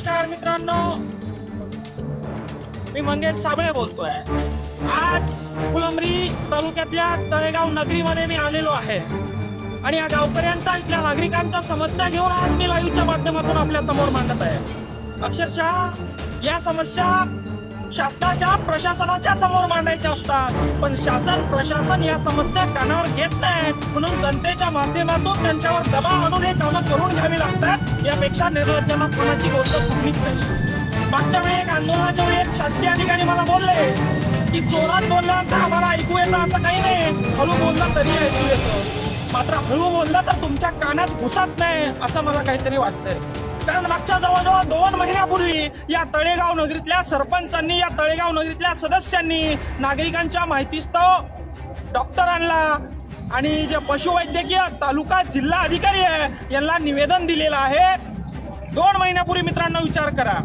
नमस्कार मित्रांनो. मी मंगेश साबळे बोलतोय. आज फुलंबरी तालुक्यातल्या तळेगाव नगरीमध्ये मी आलेलो आहे. आणि या गावकऱ्यांचा इथल्या नागरिकांचा समस्या घेऊन आज मी लाईव्हच्या माध्यमातून आपल्यासमोर मांडत आहे. अक्षरशः या समस्या शासनाच्या प्रशासनाच्या समोर मांडायच्या असतात. पण शासन प्रशासन या समस्या कानावर घेत नाहीत. म्हणून जनतेच्या माध्यमातून त्यांच्यावर दबाव आणून हे कामं करून घ्यावी लागतात. यापेक्षा निर्लज्जमा कोणाची गोष्ट कुठलीच नाही. मागच्या वेळी एक आंदोलनाच्या वेळी एक शासकीय अधिकारी मला बोलले की जोरात बोलल्यानंतर आम्हाला ऐकू येतं असं काही नाही. हळू बोलला तरी ऐकू येतं. मात्र हळू बोलला तर तुमच्या कानात घुसत नाही. असं मला काहीतरी वाटतंय. कारण मागच्या जवळजवळ दोन महिन्यापूर्वी या तळेगाव नगरीतल्या सरपंचांनी या तळेगाव नगरीतल्या सदस्यांनी नागरिकांच्या माहितीस्तव डॉक्टर आणला आणि जे पशुवैद्यकीय तालुका जिल्हा अधिकारी आहे यांना निवेदन दिलेलं आहे. दोन महिन्यापूर्वी मित्रांनो विचार करा.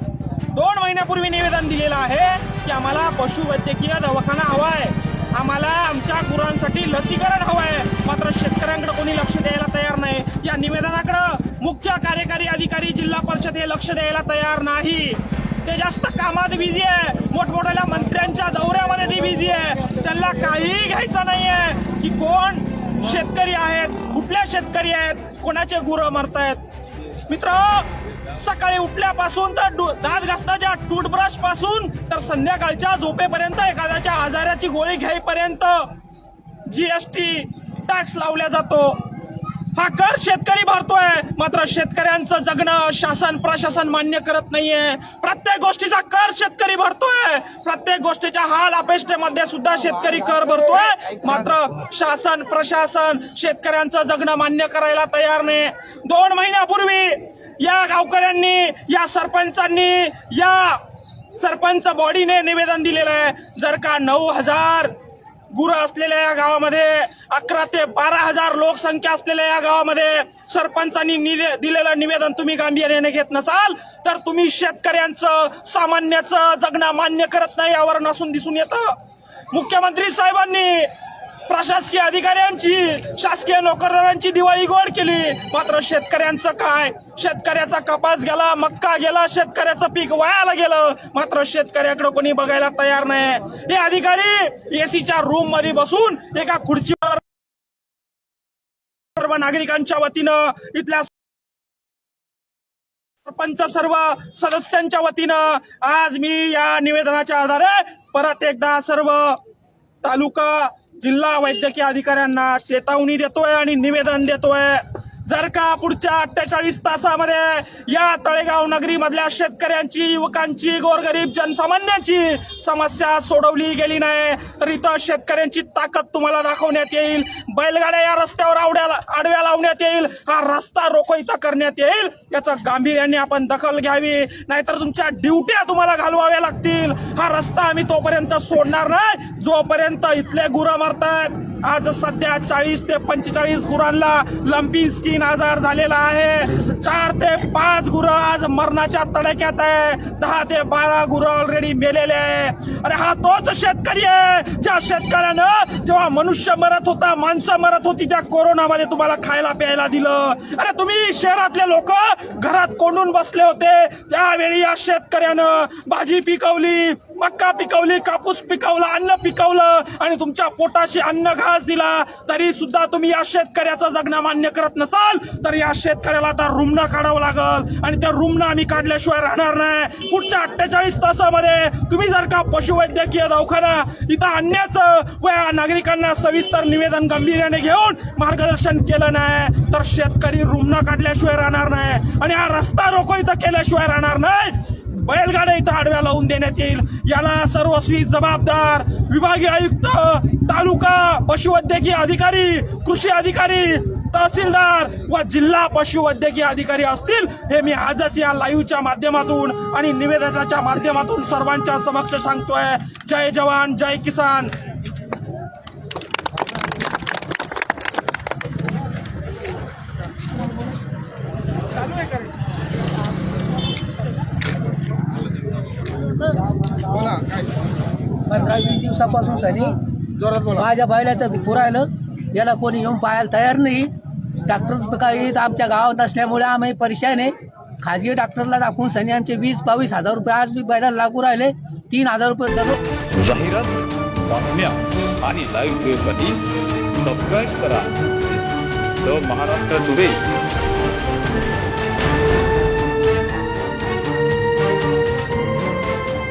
दोन महिन्यापूर्वी निवेदन दिलेलं आहे की आम्हाला पशुवैद्यकीय दवाखाना हवा आहे. आम्हाला आमच्या गुरांसाठी लसीकरण हवं आहे मात्र शेतकऱ्यांकडे कोणी लक्ष द्यायला तयार नाही. या निवेदनाकडे मुख्य कार्यकारी अधिकारी जिल्हा परिषद हे लक्ष द्यायला तयार नाही. ते जास्त कामात बिझी आहे. मोठमोठ्या मंत्र्यांच्या दौऱ्यामध्ये ते बिझी आहे. त्यांना काहीही घ्यायचं नाही आहे की कोण शेतकरी आहेत कुठल्या शेतकरी आहेत कोणाचे गुरं मरतायत. मित्र सकाळी उठल्यापासून तर दात घासताच्या टूथब्रशपासून तर संध्याकाळच्या झोपेपर्यंत एखाद्याच्या आजाराची गोळी घ्यायपर्यंत जीएसटी टॅक्स लावला जातो. हा कर शेतकरी भरतोय. मात्र शेतकऱ्यांचं जगणं शासन प्रशासन मान्य करत नाहीये. प्रत्येक गोष्टीचा कर शेतकरी भरतोय. प्रत्येक गोष्टीच्या हाल अपेष्टेमध्ये सुद्धा शेतकरी कर भरतोय. मात्र शासन प्रशासन शेतकऱ्यांचं जगणं मान्य करायला तयार नाही. दोन महिन्यापूर्वी या गावकऱ्यांनी या सरपंचांनी या सरपंच बॉडीने निवेदन दिलेलं आहे. जर का नऊ हजार गुरं असलेल्या या गावामध्ये अकरा ते बारा हजार लोकसंख्या असलेल्या या गावामध्ये सरपंचांनी दिलेलं निवेदन तुम्ही गांभीर्याने घेत नसाल तर तुम्ही शेतकऱ्यांचं सामान्याचं जगणं मान्य करत नाही यावर नसून दिसून येतं. मुख्यमंत्री साहेबांनी प्रशासकीय अधिकाऱ्यांची शासकीय नोकरदारांची दिवाळी गोड केली. मात्र शेतकऱ्यांचं काय? शेतकऱ्याचा कपास गेला मक्का गेला शेतकऱ्याचं पीक वायाला गेलं. मात्र शेतकऱ्याकडे कोणी बघायला तयार नाही हे अधिकारी एसीच्या रूममध्ये बसून एका खुर्चीवर सर्व नागरिकांच्या वतीनं इथल्या सरपंच सर्व सदस्यांच्या वतीनं आज मी या निवेदनाच्या आधारे परत एकदा सर्व तालुका जिल्हा वैद्यकीय अधिकाऱ्यांना चेतावणी देतोय आणि निवेदन देतोय. जर का पुढच्या अठ्ठेचाळीस तासामध्ये या तळेगाव नगरीमधल्या शेतकऱ्यांची युवकांची गोरगरीब जनसामान्यांची समस्या सोडवली गेली नाही तर इथं शेतकऱ्यांची ताकद तुम्हाला दाखवण्यात येईल. बैलगाड्या या रस्त्यावर आवड्याला आडव्या लावण्यात येईल. हा रस्ता रोको इथं करण्यात येईल. याचं गांभीर्याने आपण दखल घ्यावी. नाहीतर तुमच्या ड्युट्या तुम्हाला घालवाव्या लागतील. हा रस्ता आम्ही तोपर्यंत सोडणार नाही. जोपर्यंत इथले गुरं मारतात आज सध्या चाळीस ते पंचेचाळीस गुरांना लंपी स्किन आजार झालेला आहे. चार ते पाच गुरं आज मरणाच्या तडाक्यात आहे. दहा ते बारा गुरं ऑलरेडी मेलेले आहे. अरे हा तोच शेतकरी आहे ज्या शेतकऱ्यानं जेव्हा मनुष्य मरत होता माणसं मरत होती त्या कोरोनामध्ये तुम्हाला खायला प्यायला दिलं. अरे तुम्ही शहरातले लोक घरात कोंडून बसले होते. त्यावेळी या शेतकऱ्यानं भाजी पिकवली मक्का पिकवली कापूस पिकवला अन्न पिकवलं आणि तुमच्या पोटाशी अन्न त्रास दिला तरी सुद्धा तुम्ही या शेतकऱ्याचं जगणं मान्य करत नसाल तर या शेतकऱ्याला आता रुग्ण काढावं लागल. आणि त्या रुग्ण आम्ही काढल्याशिवाय राहणार नाही. पुढच्या अठ्ठेचाळीस तासामध्ये तुम्ही जर का पशुवैद्यकीय दवाखाना इथं आणण्याचं व या नागरिकांना सविस्तर निवेदन गंभीर्याने घेऊन मार्गदर्शन केलं नाही तर शेतकरी रुग्ण काढल्याशिवाय राहणार नाही. आणि हा रस्ता रोको इथं केल्याशिवाय राहणार नाही. बैलगाड्या इथं आडव्या लावून देण्यात येईल. याला सर्वस्वी जबाबदार विभागीय आयुक्त तालुका पशुवैद्यकीय अधिकारी कृषी अधिकारी तहसीलदार व जिल्हा पशुवैद्यकीय अधिकारी असतील हे मी आजच या लाईव्हच्या माध्यमातून आणि निवेदनाच्या माध्यमातून सर्वांच्या समक्ष सांगतोय. जय जवान जय किसान. पंधरा वीस दिवसापासून सनी माझ्या बैलाचं पुरायलं याला कोणी येऊन पाहायला तयार नाही. डॉक्टर काही आमच्या गावात नसल्यामुळे आम्ही परेशान आहे खाजगी डॉक्टरला दाखवून सनी आमचे वीस बावीस हजार रुपये आज बी बैलाला लागू राहिले. तीन हजार रुपये दररोज जाहिरात बातम्या आणि लाईव्ह सबस्क्राईब करा. The Maharashtra today